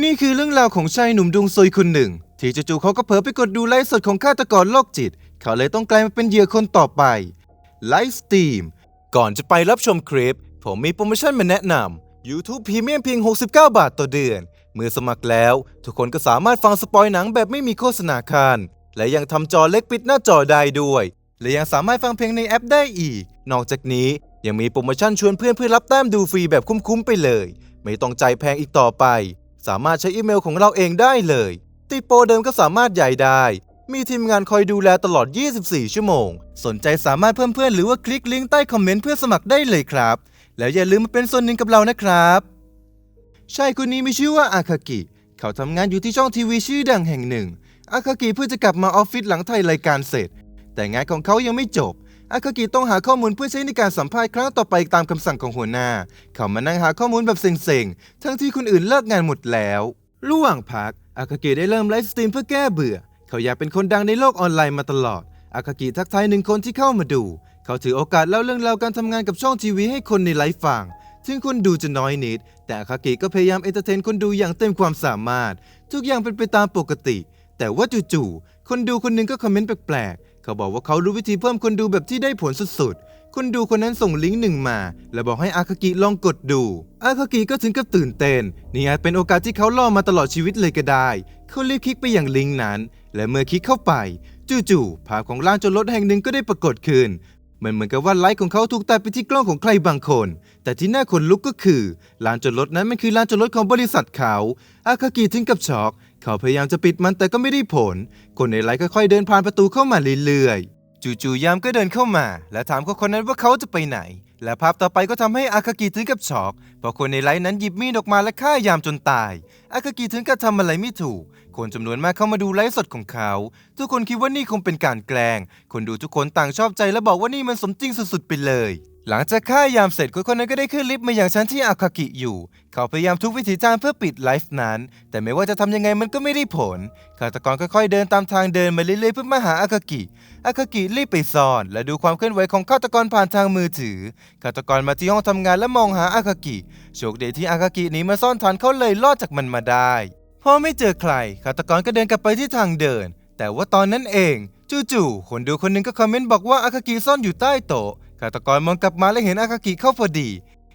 นี่คือเรื่องราวของชายหนุ่มดวงซวยคนหนึ่ง ที่จู่ๆเขาก็เผลอไปกดดูไลฟ์สดของฆาตกรโรคจิต เขาเลยต้องกลายมาเป็นเหยื่อคนต่อไปไลฟ์สตรีมก่อนจะไปรับชมคลิป ผมมีโปรโมชั่นมาแนะนำ YouTube Premium เพียง 69 บาทต่อเดือน เมื่อสมัครแล้ว ทุกคนก็สามารถฟังสปอยหนังแบบไม่มีโฆษณาคานและยังทำจอเล็กปิดหน้าจอได้ด้วย และยังสามารถฟังเพลงในแอปได้อีก นอกจากนี้ยังมีโปรโมชั่นชวนเพื่อนเพื่อรับแต้มดูฟรีแบบคุ้มๆไปเลย ไม่ต้องใจแพงอีกต่อไป สามารถใช้อีเมลของเราเองได้เลย ติดโปรเดิมก็สามารถใหญ่ได้ มีทีมงานคอยดูแลตลอด 24 ชั่วโมง สนใจสามารถเพิ่มเพื่อนหรือว่าคลิกลิงก์ใต้คอมเมนต์เพื่อสมัครได้เลยครับ แล้วอย่าลืมมาเป็นส่วนหนึ่งกับเรานะครับชายคนนี้มีชื่อว่าอาคากิ เขาทำงานอยู่ที่ช่องทีวีชื่อดังแห่งหนึ่ง อาคากิเพื่อจะกลับมาออฟฟิศหลังถ่ายรายการเสร็จ แต่งานของเขายังไม่จบ อาคากิต้องหาข้อมูลเพื่อใช้ในการสัมภาษณ์ครั้งต่อไปตามคำสั่งของหัวหน้า เขามานั่งหาข้อมูลแบบเซ็งๆ ทั้งที่คนอื่นเลิกงานหมดแล้ว ระหว่างพัก อาคากิได้เริ่มไลฟ์สตรีมเพื่อแก้เบื่อ เขาอยากเป็นคนดังในโลกออนไลน์มาตลอด อาคากิทักทายหนึ่งคนที่เข้ามาดู เขาถือโอกาสเล่าเรื่องราวการทำงานกับช่องทีวีให้คนในไลฟ์ฟังถึงคนดูจะน้อยนิด แต่อาคากิก็พยายามเอนเตอร์เทนคนดูอย่างเต็มความสามารถ ทุกอย่างเป็นไปตามปกติ แต่ว่าจู่ๆคนดูคนหนึ่งก็คอมเมนต์แปลกๆ เขาบอกว่าเขารู้วิธีเพิ่มคนดูแบบที่ได้ผลสุดๆ คนดูคนนั้นส่งลิงก์หนึ่งมา และบอกให้อาคากิลองกดดู อาคากิก็ถึงกับตื่นเต้นนี่อาจเป็นโอกาสที่เขาล่อมาตลอดชีวิตเลยก็ได้ เขารีบคลิกไปอย่างลิงก์นั้น และเมื่อคลิกเข้าไปจู่ๆภาพของร้านจอดรถแห่งหนึ่งก็ได้ปรากฏขึ้นมันเหมือนกับว่าไลค์ของเขาถูกตัดไปที่กล้องของใครบางคน แต่ที่น่าขนลุกก็คือลานจอดรถนั้นมันคือลานจอดรถของบริษัทเขา อาคากิถึงกับช็อก เขาพยายามจะปิดมันแต่ก็ไม่ได้ผล คนในไลฟ์ค่อยๆเดินผ่านประตูเข้ามาเรื่อยๆ จู่ๆยามก็เดินเข้ามา และถามคนคนนั้นว่าเขาจะไปไหน และภาพต่อไปก็ทำให้อาคากิถึงกับช็อกเพราะคนในไลฟ์นั้นหยิบมีดออกมาและฆ่ายามจนตาย อาคากิถึงกับทำอะไรไม่ถูก คนจำนวนมากเข้ามาดูไลฟ์สดของเขา ทุกคนคิดว่านี่คงเป็นการแกล้ง คนดูทุกคนต่างชอบใจและบอกว่านี่มันสมจริงสุดๆไปเลย หลังจากฆ่ายามเสร็จคนคนนั้นก็ได้ขึ้นลิฟต์มาอย่างชั้นที่อาคากิอยู่ เขาพยายามทุกวิถีทางเพื่อปิดไลฟ์นั้น แต่ไม่ว่าจะทำยังไงมันก็ไม่ได้ผลฆาตกรค่อยๆเดินตามทางเดินมาเรื่อยๆเพื่อมาหาอาคากิอาคากิรีบไปซ่อน และดูความเคลื่อนไหวของฆาตกรผ่านทางมือถือฆาตกรมาที่ห้องทำงานและมองหาอาคากิโชคดีที่อาคากิหนีมาซ่อนทันเขาเลยรอดจากมันมาได้พอไม่เจอใครฆาตกรก็เดินกลับไปที่ทางเดิน แต่ว่าตอนนั้นเองจู่ๆคนดูคนหนึ่งก็คอมเมนต์บอกว่าอาคากิซ่อนอยู่ใต้โต๊ะ ฆาตกรมองกลับมาและเห็นอาคากิเข้าพอดี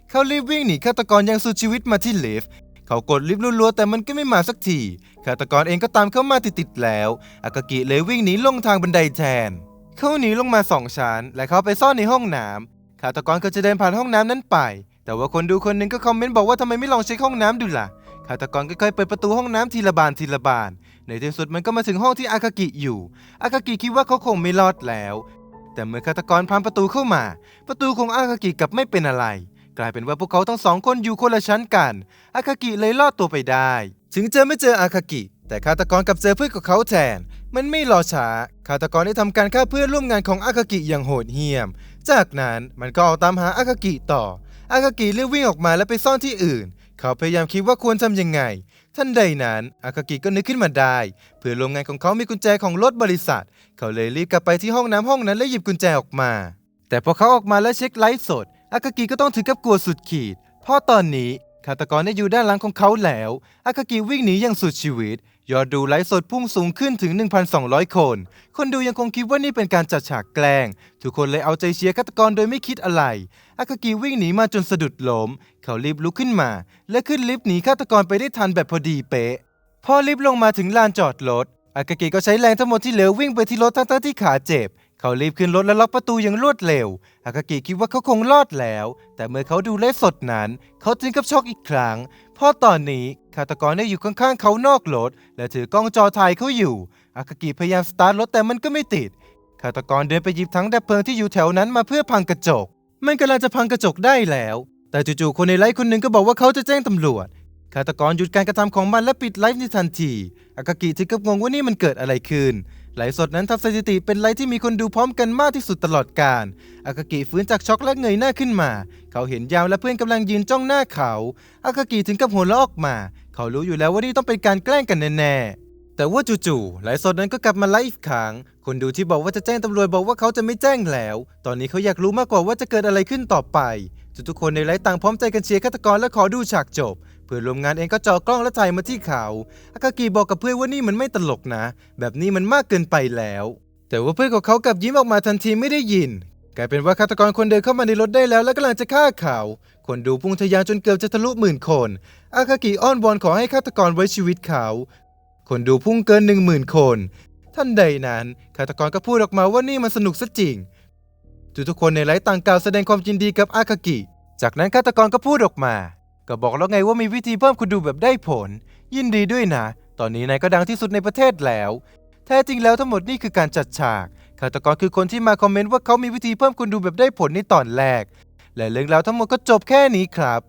เขารีบวิ่งหนีฆาตกรอยังสุดชีวิตมาที่ลิฟต์เขากดลิฟต์รัวๆแต่มันก็ไม่มาสักทีฆาตกรเองก็ตามเข้ามาติดๆแล้ว อากากิเลยวิ่งหนีลงทางบันไดแทน เขาหนีลงมาสองชั้น และเขาไปซ่อนในห้องน้ำฆาตกรก็จะเดินผ่านห้องน้ำนั้นไป แต่ว่าคนดูคนหนึ่งก็คอมเมนต์บอกว่าทำไมไม่ลองเช็คห้องน้ำดูล่ะฆาตกรค่อยๆเปิดประตูห้องน้ำทีละบานทีละบาน ในที่สุดมันก็มาถึงห้องที่อาคากิอยู่ อาคากิคิดว่าเขาคงไม่รอดแล้ว แต่เมื่อฆาตกรพังประตูเข้ามา ประตูของอาคากิกลับไม่เป็นอะไร กลายเป็นว่าพวกเขาทั้งสองคนอยู่คนละชั้นกัน อาคากิเลยรอดตัวไปได้ ถึงจะไม่เจออาคากิ แต่ฆาตกรกลับเจอเพื่อนของเขาแทน มันไม่รอช้าฆาตกรได้ทำการฆ่าเพื่อนร่วมงานของอาคากิอย่างโหดเหี้ยม จากนั้นมันก็ออกตามหาอาคากิต่อ อาคากิเรียกวิ่งออกมาและไปซ่อนที่อื่น เขาพยายามคิดว่าควรทำยังไง ทันใดนั้น อากากิก็นึกขึ้นมาได้ เพื่อนร่วมงานของเขามีกุญแจของรถบริษัท เขาเลยรีบกลับไปที่ห้องน้ำห้องนั้นและหยิบกุญแจออกมา แต่พอเขาออกมาและเช็คไลฟ์สด อากากิก็ต้องถึงกับกลัวสุดขีด เพราะตอนนี้ฆาตกรได้อยู่ด้านหลังของเขาแล้ว อากากิวิ่งหนีอย่างสุดชีวิต ยอดดูไลฟ์สดพุ่งสูงขึ้นถึง 1,200 คน คนดูยังคงคิดว่านี่เป็นการจัดฉากแกล้ง ทุกคนเลยเอาใจเชียร์ฆาตกรโดยไม่คิดอะไร อากากิวิ่งหนีมาจนสะดุดล้ม เขารีบลุกขึ้นมา และขึ้นลิฟต์หนีฆาตกรไปได้ทันแบบพอดีเป๊ะ พอลิฟต์ลงมาถึงลานจอดรถ อากากิก็ใช้แรงทั้งหมดที่เหลือวิ่งไปที่รถทั้งๆที่ขาเจ็บ เขารีบขึ้นรถและล็อกประตูอย่างรวดเร็ว อากากิคิดว่าเขาคงรอดแล้ว แต่เมื่อเขาดูไลฟ์สดนั้น เขาถึงกับช็อกอีกครั้ง เพราะตอนนี้ ฆาตกรได้อยู่ข้างๆเขานอกรถและถือกล้องจอถ่ายเขาอยู่ อากากิพยายามสตาร์ทรถแต่มันก็ไม่ติด ฆาตกรเดินไปหยิบถังดับเพลิงที่อยู่แถวนั้นมาเพื่อพังกระจก มันกำลังจะพังกระจกได้แล้ว แต่จู่ๆคนในไลฟ์คนหนึ่งก็บอกว่าเขาจะแจ้งตำรวจ ฆาตกรหยุดการกระทำของมันและปิดไลฟ์ในทันที อากากิถึงกับงงว่านี่มันเกิดอะไรขึ้นไลฟ์สดนั้นทำสถิติเป็นไลฟ์ที่มีคนดูพร้อมกันมากที่สุดตลอดกาลอากากิฟื้นจากช็อกและเงยหน้าขึ้นมา เขาเห็นยาวและเพื่อนกำลังยืนจ้องหน้าเขา อากากิถึงกับหัวเราะออกมา เขารู้อยู่แล้วว่านี่ต้องเป็นการแกล้งกันแน่ๆ แต่ว่าจู่ๆไลฟ์สดนั้นก็กลับมาไลฟ์อีกครั้งคนดูที่บอกว่าจะแจ้งตำรวจบอกว่าเขาจะไม่แจ้งแล้ว ตอนนี้เขาอยากรู้มากกว่าว่าจะเกิดอะไรขึ้นต่อไปทุกคนในไลฟ์ต่างพร้อมใจกันเชียร์ฆาตกรและขอดูฉากจบ เพื่อนร่วมงานเองก็จ่อกล้องและถ่ายมาที่เขาอากากิบอกกับเพื่อนว่านี่มันไม่ตลกนะ แบบนี้มันมากเกินไปแล้ว แต่ว่าเพื่อนของเขากลับยิ้มออกมาทันทีไม่ได้ยิน กลายเป็นว่าฆาตกรคนเดินเข้ามาในรถได้แล้ว และกำลังจะฆ่าเขาคนดูพุ่งทะยานจนเกือบจะทะลุหมื่นคน อากากิอ้อนวอนขอให้ฆาตกรไว้ชีวิตเขา คนดูพุ่งเกินหนึ่งหมื่นคน ท่านใดนั้นฆาตกรก็พูดออกมาว่านี่มันสนุกซะจริงทุกคนในไลฟ์ต่างกล่าวแสดงความยินดีกับอากากิ จากนั้นฆาตกรก็พูดออกมา ก็บอกแล้วไงว่ามีวิธีเพิ่มคนดูแบบได้ผล ยินดีด้วยนะ ตอนนี้นายก็ดังที่สุดในประเทศแล้ว แท้จริงแล้วทั้งหมดนี่คือการจัดฉาก ฆาตกรคือคนที่มาคอมเมนต์ว่าเขามีวิธีเพิ่มคนดูแบบได้ผลในตอนแรก และเรื่องราวทั้งหมดก็จบแค่นี้ครับ